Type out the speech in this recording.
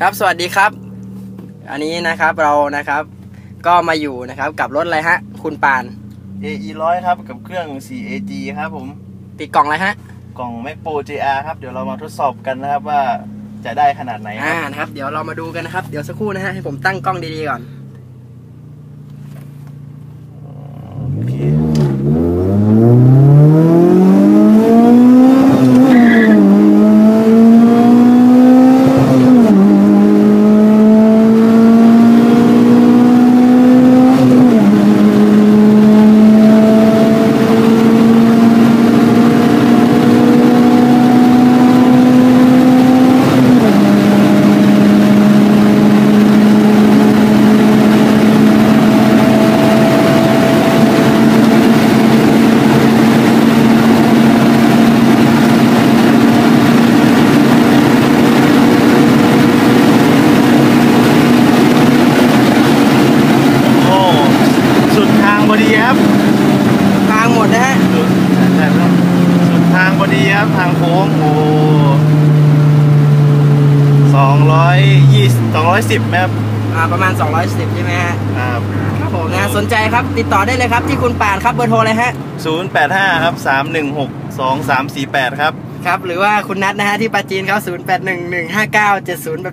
ครับสวัสดีครับ อันนี้นะครับเรานะครับ ก็มาอยู่นะครับกับรถอะไรฮะ คุณปาน AE ร้อยครับกับเครื่อง 4AG ครับผมปีกล่องอะไรฮะกล่อง Mac Pro JR ครับ เดี๋ยวเรามาทดสอบกันนะครับว่าจะได้ขนาดไหนคอ่ารับนะครับ เดี๋ยวเรามาดูกันนะครับ เดี๋ยวสักครู่นะฮะให้ผมตั้งกล้องดีๆก่อน โอเคโอ้สุดทางพอดีครับ ทางหมดนะฮะ สุดใช่ครับสุดทางพ อดีครับทางโค้งโอ้สองร้อยยี่สองร้อยสิบครับอ่าประมาณ 210 ใช่ไหมฮะ ครับครับผมนะสนใจครับติดต่อได้เลยครับที่คุณปานครับเบอร์โทรเลยฮะศูนย์แปดห้าครับสามหนึ่งหกสองสามสี่แปดครับ ครับ หรือว่าคุณนัทนะฮะที่ปราจีนเขา08115970แบบ